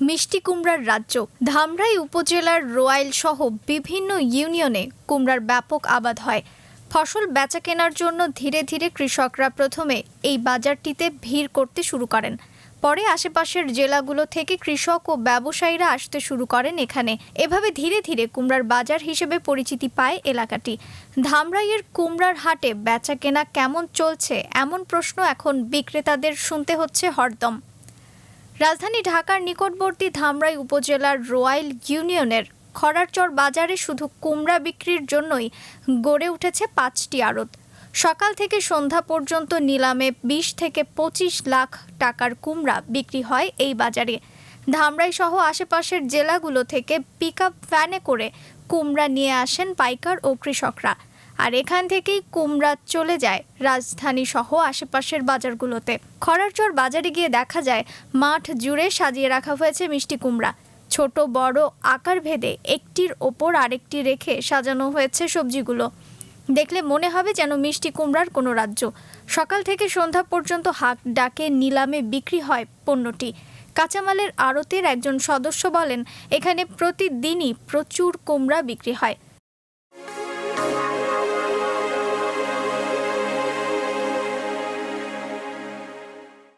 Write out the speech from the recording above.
মিষ্টি কুমড়ার রাজ্য। ধামরাই উপজেলার রোয়াইল সহ বিভিন্ন ইউনিয়নে কুমড়ার ব্যাপক আবাদ হয়। ফসল বেচা কেনার জন্য ধীরে ধীরে কৃষকরা প্রথমে এই বাজারটিতে ভিড় করতে শুরু করেন। পরে আশেপাশের জেলাগুলো থেকে কৃষক ও ব্যবসায়ীরা আসতে শুরু করেন এখানে। এভাবে ধীরে ধীরে কুমড়ার বাজার হিসেবে পরিচিতি পায় এলাকাটি। ধামরাইয়ের কুমড়ার হাটে বেচা কেনা কেমন চলছে, এমন প্রশ্ন এখন বিক্রেতাদের শুনতে হচ্ছে হরদম। রাজধানী ঢাকার নিকটবর্তী ধামরাই উপজেলার রোয়াইল ইউনিয়নের খরারচর বাজারে শুধু কুমড়া বিক্রির জন্যই গড়ে উঠেছে পাঁচটি আড়ত। সকাল থেকে সন্ধ্যা পর্যন্ত নিলামে বিশ থেকে পঁচিশ লাখ টাকার কুমড়া বিক্রি হয় এই বাজারে। ধামরাই সহ আশেপাশের জেলাগুলো থেকে পিক আপ ভ্যানে করে কুমড়া নিয়ে আসেন পাইকার ও কৃষকরা। আর এখান থেকেই কুমড়া চলে যায় রাজধানী সহ আশেপাশের বাজারগুলোতে। খরারচর বাজারে গিয়ে দেখা যায়, মাঠ জুড়ে সাজিয়ে রাখা হয়েছে মিষ্টি কুমড়া। ছোট, বড় আকার ভেদে একটির ওপর আরেকটি রেখে সাজানো হয়েছে সবজিগুলো। দেখলে মনে হবে যেন মিষ্টি কুমড়ার কোনো রাজ্য। সকাল থেকে সন্ধ্যা পর্যন্ত হাক ডাকে নিলামে বিক্রি হয় পণ্যটি। কাঁচামালের আড়তের একজন সদস্য বলেন, এখানে প্রতিদিনই প্রচুর কুমড়া বিক্রি হয়।